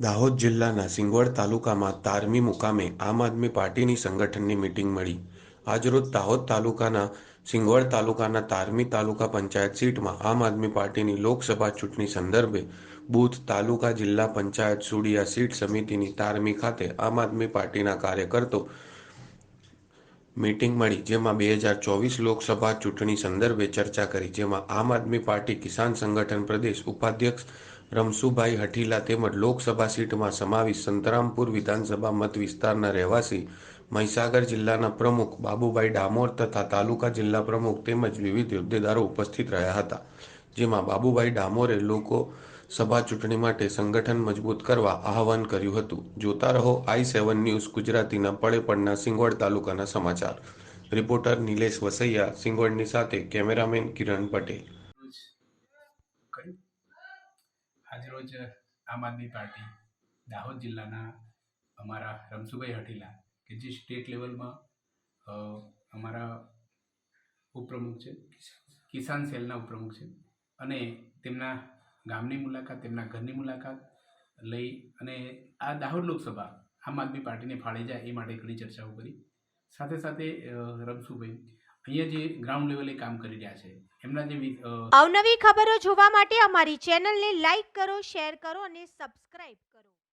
દાહોદ જિલ્લાના સિંગવડ તાલુકામાં તારમી મુકામે આમ આદમી પાર્ટીની સંગઠનની મિટિંગ મળી. આજરોજ દાહોદ તાલુકાના સિંગવડ તાલુકાના તારમી તાલુકા પંચાયત સીટમાં આમ આદમી પાર્ટીની લોકસભા ચૂંટણી સંદર્ભે બુથ તાલુકા જિલ્લા પંચાયત સુડિયા સીટ સમિતિની તારમી ખાતે આમ આદમી પાર્ટીના કાર્યકર્તો મીટિંગ મળી, જેમાં બે હજાર ચોવીસ લોકસભા ચૂંટણી સંદર્ભે ચર્ચા કરી, જેમાં આમ આદમી પાર્ટી કિસાન સંગઠન પ્રદેશ ઉપાધ્યક્ષ રમસુભાઈ હઠીલા તેમજ લોકસભા સીટમાં સમાવી સંતરામપુર વિધાનસભા મત વિસ્તારના રહેવાસી મહીસાગર જિલ્લાના પ્રમુખ બાબુભાઈ ડામોર તથા તાલુકા જિલ્લા પ્રમુખ તેમજ વિવિધ હોદ્દેદારો ઉપસ્થિત રહ્યા હતા, જેમાં બાબુભાઈ ડામોરે લોકો સભા ચૂંટણી માટે સંગઠન મજબૂત કરવા આહવાન કર્યું હતું. જોતા રહો આઈ સેવન ન્યૂઝ ગુજરાતીના પળે પડના સિંગવડ તાલુકાના સમાચાર. રિપોર્ટર નિલેશ વસૈયા સિંગવડની સાથે કેમેરામેન કિરણ પટેલ. આજરોજ આમ આદમી પાર્ટી દાહોદ જિલ્લાના અમારા રમસુભાઈ હઠીલા કે જે સ્ટેટ લેવલમાં અમારા ઉપપ્રમુખ છે, કિસાન સેલના ઉપપ્રમુખ છે અને તેમના ગામની મુલાકાત, તેમના ઘરની મુલાકાત લઈ અને આ દાહોદ લોકસભા આમ આદમી પાર્ટીને ફાળે જાય એ માટે ઘણી ચર્ચાઓ કરી. સાથે સાથે રમસુભાઈ અહીંયા જે ગ્રાઉન્ડ લેવલે કામ કરી રહ્યા છે, એમના જે અવનવી ખબરો જોવા માટે અમારી ચેનલને લાઈક કરો શેર કરો અને સબસ્ક્રાઇબ